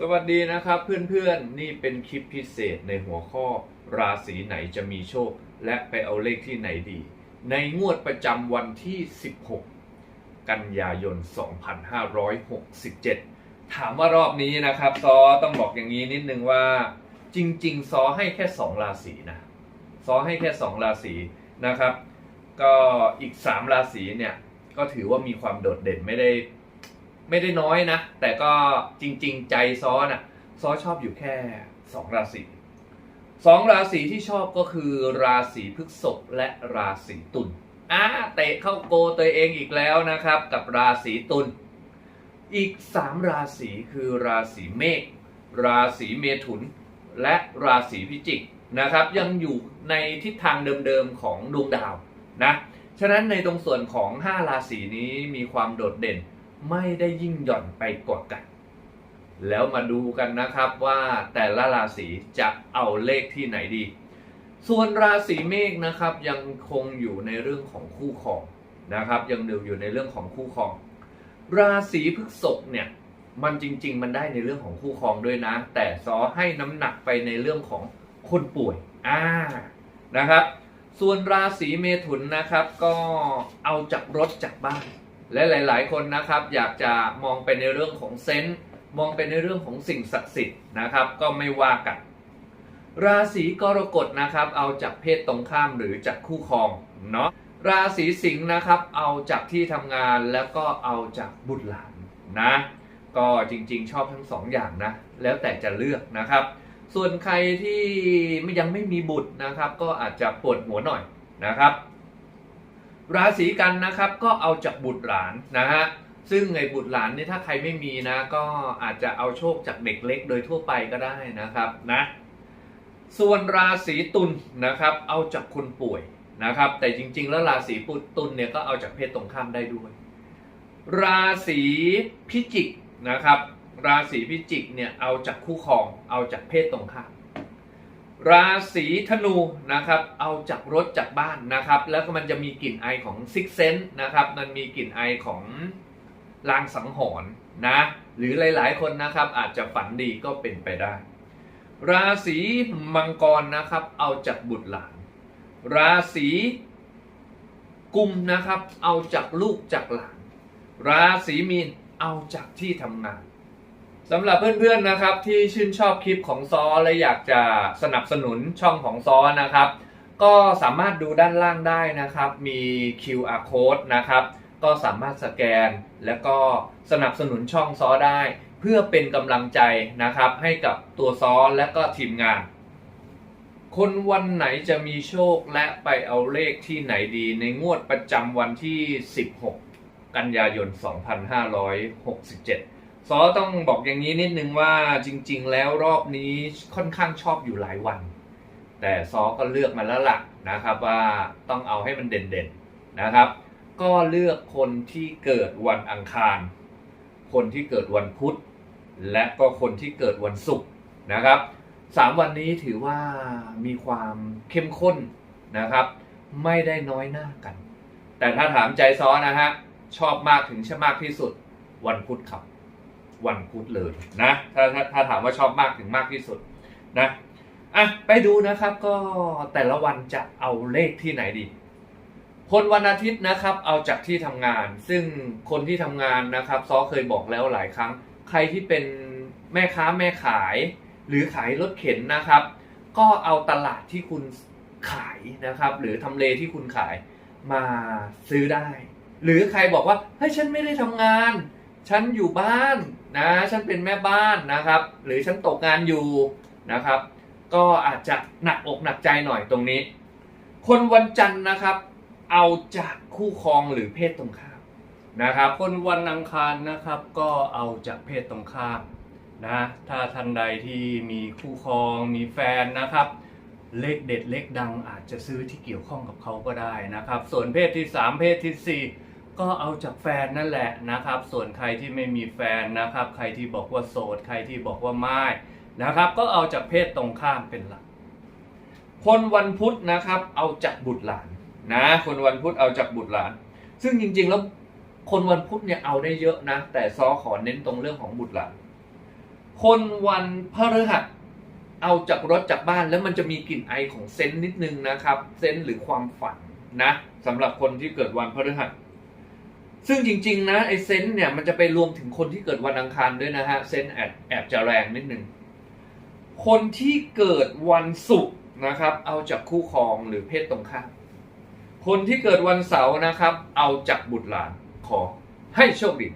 สวัสดีนะครับเพื่อนๆ นี่เป็นคลิปพิเศษในหัวข้อราศีไหนจะมีโชค และไปเอาเลขที่ไหนดี ในงวดประจำวันที่ 16 กันยายน 2567 ถามว่ารอบนี้นะครับ ซอต้องบอกอย่างนี้นิดนึงว่า จริง ๆ ซอให้แค่ 2 ราศีนะ ซอให้แค่ 2 ราศีนะครับ ก็อีก 3 ราศีเนี่ย ก็ถือว่ามีความโดดเด่นไม่ได้ ไม่ได้น้อยนะ แต่ก็จริง ๆ ใจซ้อน่ะซ้อชอบอยู่แค่ 2 ราศีสองราศีที่ชอบก็คือราศีพฤษภและราศีตุลอ่าเตะเข้าโกตัวเองอีกแล้วนะครับ กับราศีตุลอีก 3 ราศีคือราศีเมษราศีเมถุน และราศีพิจิกนะครับ ยังอยู่ในทิศทางเดิมๆของดวงดาวนะฉะนั้นในตรงส่วนของ 5 ราศีนี้มีความโดดเด่น ไม่ได้ยิ่งหย่อนไปกว่ากัน แล้วมาดูกันนะครับว่าแต่ละราศีจะเอาเลขที่ไหนดี ส่วนราศีเมษนะครับยังคงอยู่ในเรื่องของคู่ครองนะครับยังอยู่ในเรื่องของคู่ครอง ราศีพฤษภเนี่ยมันจริง ๆ มันได้ในเรื่องของคู่ครองด้วยนะ แต่ซอให้น้ำหนักไปในเรื่องของคนป่วยอ่านะครับ ส่วนราศีเมถุนนะครับก็เอาจากรถจากบ้าน และหลาย ๆ คนนะครับอยากจะมองไปในเรื่องของเซนต์มองไปในเรื่องของสิ่งศักดิ์สิทธิ์นะครับ ก็ไม่ว่ากัน ราศีกรกฎนะครับ เอาจากเพศตรงข้ามหรือจากคู่ครองเนาะราศีสิงห์นะครับ เอาจากที่ทำงานแล้วก็เอาจากบุตรหลานนะ ก็จริง ๆ ชอบทั้งสองอย่างนะ แล้วแต่จะเลือกนะครับ ส่วนใครที่ยังไม่มีบุตรนะครับ ก็อาจจะปวดหัวหน่อยนะครับ ราศีกันนะครับก็เอาจากบุตรหลานนะฮะซึ่งไอ้บุตรหลานนี่ถ้าใครไม่มีนะ ก็อาจจะเอาโชคจากเด็กเล็กโดยทั่วไปก็ได้นะครับนะส่วนราศีตุลนะครับ เอาจากคนป่วยนะครับ แต่จริง ๆ แล้วราศีปุตุลเนี่ยก็เอาจากเพศตรงข้ามได้ด้วย ราศีพิจิกนะครับ ราศีพิจิกเนี่ยเอาจากคู่ครองเอาจากเพศตรงข้าม ราศีธนูนะครับเอาจากรถจากบ้านนะครับแล้วก็มันจะมีกลิ่นไอของซิกเซนนะครับมันมีกลิ่นไอของลางสังหรณ์นะหรือหลายๆ คนนะครับอาจจะฝันดีก็เป็นไปได้ ราศีมังกรนะครับเอาจากบุตรหลาน ราศีกุมนะครับเอาจากลูกจากหลาน ราศีมีนเอาจากที่ทำงาน สำหรับเพื่อนๆนะครับที่ชื่นชอบคลิปของซอและอยากจะสนับสนุนช่องของซอนะครับ ก็สามารถดูด้านล่างได้นะครับ มี QR code นะครับ ก็สามารถสแกนแล้วก็สนับสนุนช่องซอได้ เพื่อเป็นกำลังใจนะครับ ให้กับตัวซอและก็ทีมงาน คนวันไหนจะมีโชคและไปเอาเลขที่ไหนดีในงวดประจำวันที่ 16 กันยายน 2567 ซอต้องบอกอย่างนี้นิดนึงว่าจริง ๆ แล้วรอบนี้ค่อนข้างชอบอยู่หลายวัน แต่ซอก็เลือกมาแล้วล่ะนะครับว่าต้องเอาให้มันเด่นๆนะครับ ก็เลือกคนที่เกิดวันอังคาร คนที่เกิดวันพุธ และก็คนที่เกิดวันศุกร์นะครับสามวันนี้ถือว่ามีความเข้มข้นนะครับ ไม่ได้น้อยหน้ากัน แต่ถ้าถามใจซอนะฮะชอบมากถึงชอบมากที่สุดวันพุธครับ วันพุธเลยนะถ้าถ้าถ้าถามว่าชอบมากถึงมากที่สุดนะอะไปดูนะครับก็แต่ละวันจะเอาเลขที่ไหนดี คนวันอาทิตย์นะครับ เอาจากที่ทำงาน ซึ่งคนที่ทำงานนะครับซอเคยบอกแล้วหลายครั้ง ใครที่เป็นแม่ค้าแม่ขาย หรือขายรถเข็นนะครับ ก็เอาตลาดที่คุณขายนะครับ หรือทำเลที่คุณขายมาซื้อได้ หรือใครบอกว่าเฮ้ยฉันไม่ได้ทำงาน ฉันอยู่บ้านนะ ฉันเป็นแม่บ้านนะครับ หรือฉันตกงานอยู่นะครับ ก็อาจจะหนักอกหนักใจหน่อยตรงนี้ คนวันจันทร์นะครับ เอาจากคู่ครองหรือเพศตรงข้ามนะครับ คนวันอังคารนะครับก็เอาจากเพศตรงข้ามนะถ้าท่านใดที่มีคู่ครองมีแฟนนะครับ เลขเด็ดเลขดังอาจจะซื้อที่เกี่ยวข้องกับเขาก็ได้นะครับ ส่วนเพศที่ 3 เพศที่ 4 ก็เอาจากแฟนนั่นแหละนะครับ ส่วนใครที่ไม่มีแฟนนะครับ ใครที่บอกว่าโสด ใครที่บอกว่าไม่นะครับ ก็เอาจากเพศตรงข้ามเป็นหลัก คนวันพุธนะครับ เอาจากบุตรหลานนะ คนวันพุธเอาจากบุตรหลาน ซึ่งจริงๆแล้วคนวันพุธเนี่ยเอาได้เยอะนะ แต่ซอขอเน้นตรงเรื่องของบุตรหลาน คนวันพฤหัสเอาจากรถจากบ้านแล้วมันจะมีกลิ่นไอของเซนต์นิดนึงนะครับ เซนต์หรือความฝันนะสำหรับคนที่เกิดวันพฤหัส ซึ่งจริง ๆ นะไอเซนต์เนี่ยมันจะไปรวมถึงคนที่เกิดวันอังคารด้วยนะฮะเซนต์แอบแอบจะแรงนิดนึงคนที่เกิดวันศุกร์นะครับ เอาจากคู่ครองหรือเพศตรงข้ามคนที่เกิดวันเสาร์นะครับ เอาจากบุตรหลานขอให้โชคดี